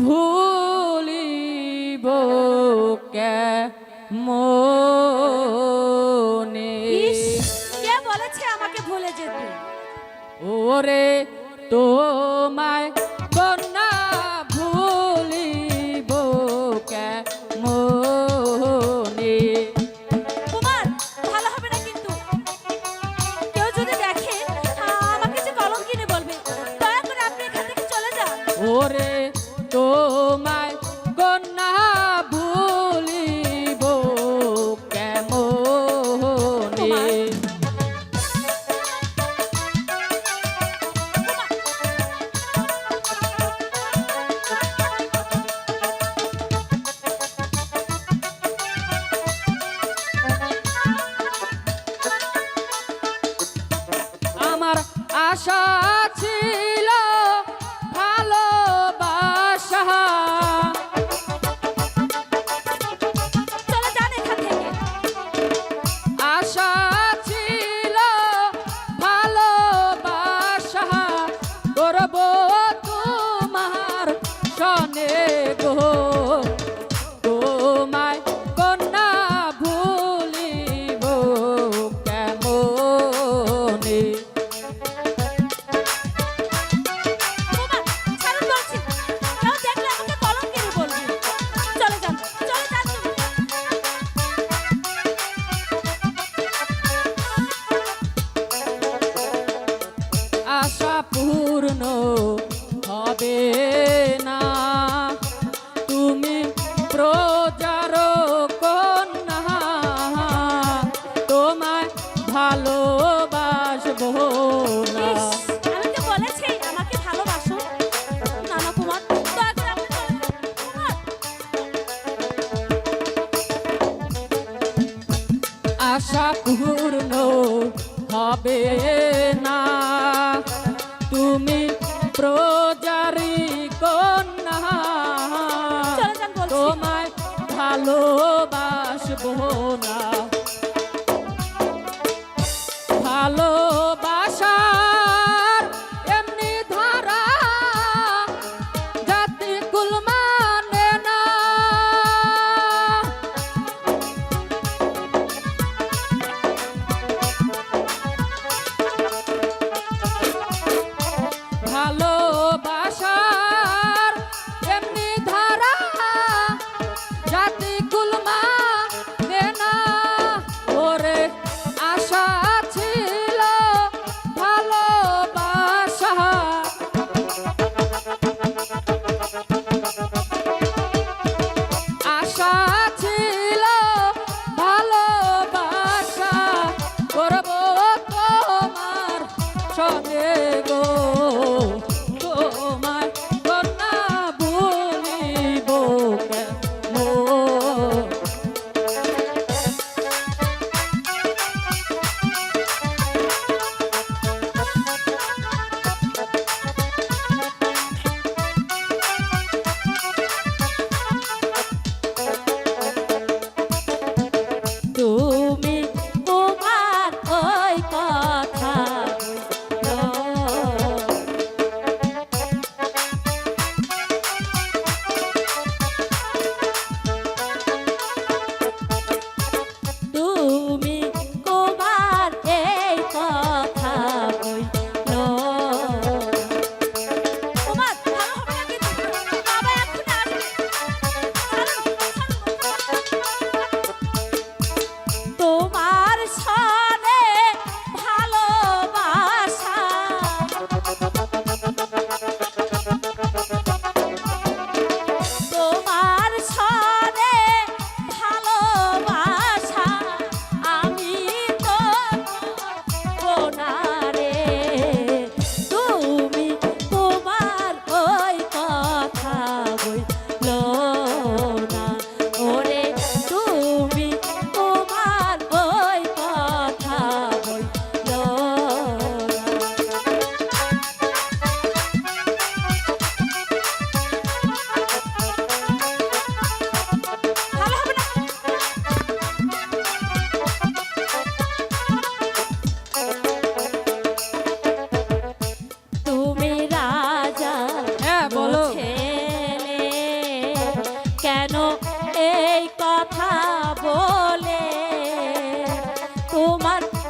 ভুলিব কে মনে কে বলেছে আমাকে ভুলে যেতে? ওরে তোমায় কন্যা ভুলিব কে মনে কুমার ভালো হবে না কিন্তু। কেউ যদি দেখে আমাকে যে কলম বলবে দয়া আপনি চলে যান। ওরে তোমায় গণ্য তুমি প্রজারি কন্যা। তোমায় ভালোবাসবো না। সঙ্গে গো।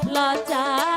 তোমার লজ্জা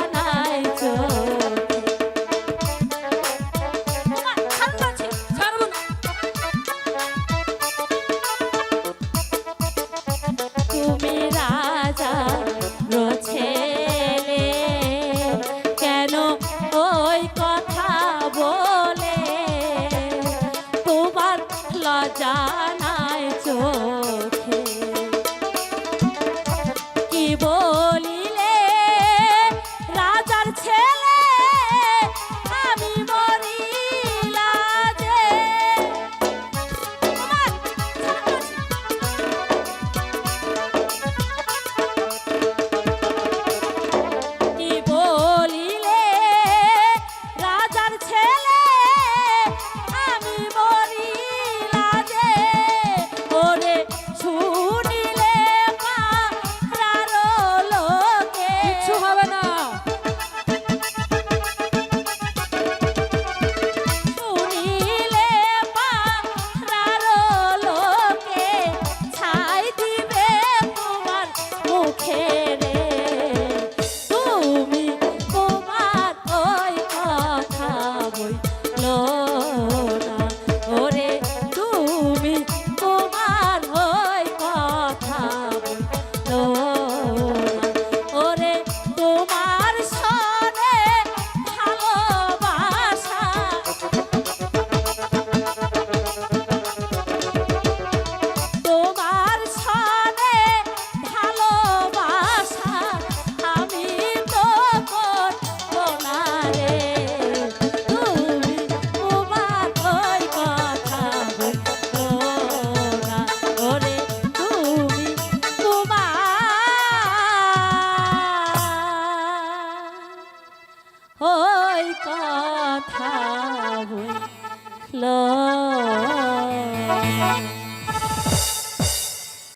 care.